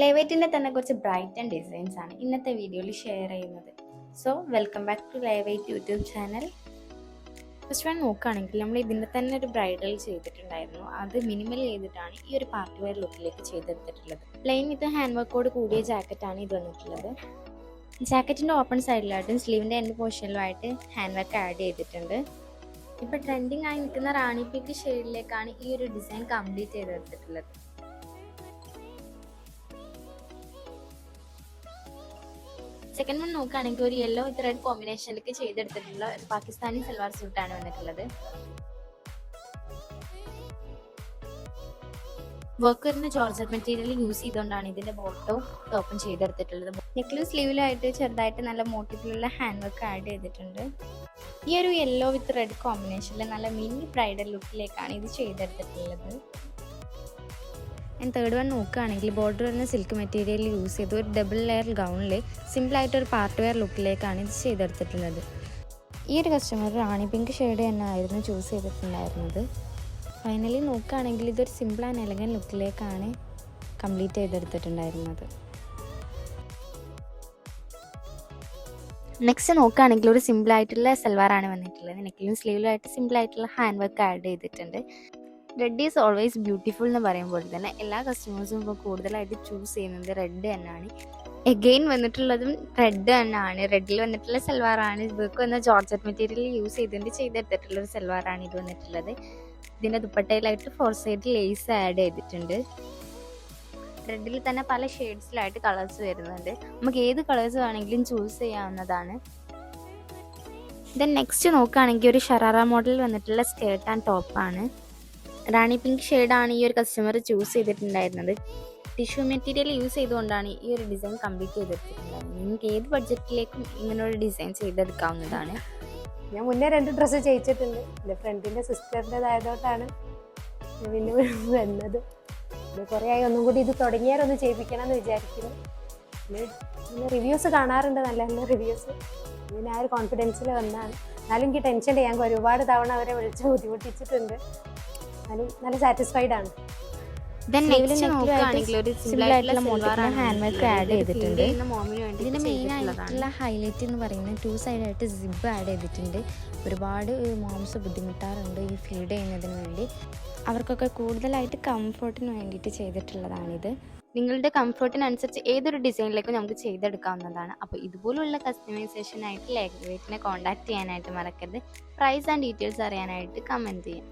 ലേവൈറ്റിന്റെ തന്നെ കുറച്ച് bright and designs ആണ് ഇന്നത്തെ വീഡിയോയിൽ ഷെയർ ചെയ്യുന്നത്. സോ വെൽക്കം ബാക്ക് ടു ലേവൈറ്റ് യൂട്യൂബ് ചാനൽ ഫസ്റ്റ് വൺ നോക്കുകയാണെങ്കിൽ നമ്മൾ ഇതിന്റെ തന്നെ ഒരു ബ്രൈഡൽ ചെയ്തിട്ടുണ്ടായിരുന്നു. അത് മിനിമൽ ചെയ്തിട്ടാണ് ഈ ഒരു പാർട്ടി വെയർ ലുക്കിലേക്ക് ചെയ്തെടുത്തിട്ടുള്ളത്. പ്ലെയിൻ വിത്ത് ഹാൻഡ് വർക്കോട് കൂടിയ ജാക്കറ്റാണ് ഇത് വന്നിട്ടുള്ളത്. ജാക്കറ്റിന്റെ ഓപ്പൺ സൈഡിലായിട്ടും സ്ലീവിന്റെ എൻഡ് പോർഷനിലുമായിട്ട് ഹാൻഡ് വർക്ക് ആഡ് ചെയ്തിട്ടുണ്ട്. ഇപ്പോൾ ട്രെൻഡിങ് ആയി നിൽക്കുന്ന റാണി പിങ്ക് ഷെയ്ഡിലേക്കാണ് ഈ ഒരു ഡിസൈൻ കംപ്ലീറ്റ് ചെയ്തെടുത്തിട്ടുള്ളത്. സെക്കൻഡ് വൺ നോക്കുകയാണെങ്കിൽ ഒരു യെല്ലോ വിത്ത് റെഡ് കോമ്പിനേഷനിലേക്ക് ചെയ്തെടുത്തിട്ടുള്ള ഒരു പാകിസ്ഥാനി സൽവാർ സ്യൂട്ടാണ് വന്നിട്ടുള്ളത്. വർക്ക് വരുന്ന ജോർജറ്റ് മെറ്റീരിയൽ യൂസ് ചെയ്തുകൊണ്ടാണ് ഇതിന്റെ ബോട്ടോ ഓപ്പൺ ചെയ്തെടുത്തിട്ടുള്ളത്. നെക്ലസ് സ്ലീവിലായിട്ട് ചെറുതായിട്ട് നല്ല മോട്ടിഫിലുള്ള ഹാൻഡ് വർക്ക് ആഡ് ചെയ്തിട്ടുണ്ട്. ഈ ഒരു യെല്ലോ വിത്ത് റെഡ് കോമ്പിനേഷനിൽ നല്ല മിനി ബ്രൈഡൽ ലുക്കിലേക്കാണ് ഇത് ചെയ്തെടുത്തിട്ടുള്ളത്. ആൻഡ് തേർഡ് വൺ നോക്കുകയാണെങ്കിൽ ബോർഡർ വരുന്ന സിൽക്ക് മെറ്റീരിയൽ യൂസ് ചെയ്ത് ഒരു ഡബിൾ ലെയർ ഗൗണിൽ സിമ്പിളായിട്ട് ഒരു പാർട്ട് വെയർ ലുക്കിലേക്കാണ് ഇത് ചെയ്തെടുത്തിട്ടുള്ളത്. ഈ ഒരു കസ്റ്റമർ റാണി പിങ്ക് ഷെയ്ഡ് തന്നെ ആയിരുന്നു ചൂസ് ചെയ്തിട്ടുണ്ടായിരുന്നത്. ഫൈനലി നോക്കുകയാണെങ്കിൽ ഇതൊരു സിമ്പിൾ ആൻഡ് എലഗൻ ലുക്കിലേക്കാണ് കംപ്ലീറ്റ് ചെയ്തെടുത്തിട്ടുണ്ടായിരുന്നത്. നെക്സ്റ്റ് നോക്കുകയാണെങ്കിൽ ഒരു സിമ്പിൾ ആയിട്ടുള്ള സൽവാറാണ് വന്നിട്ടുള്ളത്. നെക്കിലും സ്ലീവിലായിട്ട് സിമ്പിൾ ആയിട്ടുള്ള ഹാൻഡ് വർക്ക് ആഡ് ചെയ്തിട്ടുണ്ട്. റെഡ് ഈസ് ഓൾവേസ് ബ്യൂട്ടിഫുൾ എന്ന് പറയുമ്പോൾ തന്നെ എല്ലാ കസ്റ്റമേഴ്സും ഇപ്പോൾ കൂടുതലായിട്ട് ചൂസ് ചെയ്യുന്നത് റെഡ് തന്നെയാണ്. എഗെയിൻ വന്നിട്ടുള്ളതും റെഡ് തന്നെയാണ്. റെഡിൽ വന്നിട്ടുള്ള സൽവാറാണ് ഇവർക്ക് വന്ന ജോർജറ്റ് മെറ്റീരിയൽ യൂസ് ചെയ്തുകൊണ്ട് ചെയ്തെടുത്തിട്ടുള്ള ഒരു സൽവാറാണ് ഇത് വന്നിട്ടുള്ളത്. ഇതിന്റെ ദുപ്പട്ടയിലായിട്ട് ഫോർ സൈഡ് ലേസ് ആഡ് ചെയ്തിട്ടുണ്ട്. റെഡിൽ തന്നെ പല ഷെയ്ഡ്സിലായിട്ട് കളേഴ്സ് വരുന്നുണ്ട്. നമുക്ക് ഏത് കളേഴ്സ് വേണമെങ്കിലും ചൂസ് ചെയ്യാവുന്നതാണ്. ദെൻ നെക്സ്റ്റ് നോക്കുകയാണെങ്കിൽ ഒരു ഷറാറ മോഡൽ വന്നിട്ടുള്ള സ്കേർട്ട് ആൻഡ് ടോപ്പാണ് റാണി പിങ്ക് ഷെയ്ഡാണ് ഈ ഒരു കസ്റ്റമർ ചൂസ് ചെയ്തിട്ടുണ്ടായിരുന്നത്. ടിഷ്യൂ മെറ്റീരിയൽ യൂസ് ചെയ്തുകൊണ്ടാണ് ഈ ഒരു ഡിസൈൻ കംപ്ലീറ്റ് ചെയ്തെടുത്തിട്ടുണ്ടായിരുന്നത് നിങ്ങൾക്ക് ഏത് ബഡ്ജറ്റിലേക്കും ഇങ്ങനൊരു ഡിസൈൻ ചെയ്തെടുക്കാവുന്നതാണ്. ഞാൻ മുന്നേ രണ്ട് ഡ്രസ്സ് ചെയ്യിച്ചിട്ടുണ്ട്. എന്റെ ഫ്രണ്ടിന്റെ സിസ്റ്ററിന്റെതായതുകൊണ്ടാണ് പിന്നെ വന്നത്. കുറേ ആയി ഒന്നും കൂടി ഇത് തുടങ്ങിയാലൊന്ന് ചെയ്യിപ്പിക്കണം എന്ന് വിചാരിക്കുന്നു. പിന്നെ റിവ്യൂസ് കാണാറുണ്ട് നല്ല നല്ല റിവ്യൂസ് പിന്നെ ആ ഒരു കോൺഫിഡൻസിൽ വന്നാണ്. എന്നാലും എനിക്ക് ടെൻഷൻ ചെയ്യാൻ ഒരുപാട് തവണ അവരെ വിളിച്ച് ബുദ്ധിമുട്ടിച്ചിട്ടുണ്ട്. എന്നാലും നല്ല സാറ്റിസ്ഫൈഡ് ആണ്. ഇതിന്റെ മെയിൻ ആയിട്ടുള്ള ഹൈലൈറ്റ് എന്ന് പറയുന്നത് ടു സൈഡായിട്ട് സിബ് ആഡ് ചെയ്തിട്ടുണ്ട്. ഒരുപാട് മോംസ് ബുദ്ധിമുട്ടാറുണ്ട് ഈ ഫീഡ് ചെയ്യുന്നതിന് വേണ്ടി. അവർക്കൊക്കെ കൂടുതലായിട്ട് കംഫർട്ടിന് വേണ്ടിയിട്ട് ചെയ്തിട്ടുള്ളതാണിത്. നിങ്ങളുടെ കംഫർട്ടിനനുസരിച്ച് ഏതൊരു ഡിസൈനിലേക്കും നമുക്ക് ചെയ്തെടുക്കാവുന്നതാണ്. അപ്പോൾ ഇതുപോലുള്ള കസ്റ്റമൈസേഷൻ ആയിട്ട് ലേഖവേറ്റിനെ കോൺടാക്ട് ചെയ്യാനായിട്ട് മറക്കരുത്. പ്രൈസ് ആൻഡ് ഡീറ്റെയിൽസ് അറിയാനായിട്ട് കമന്റ് ചെയ്യാം.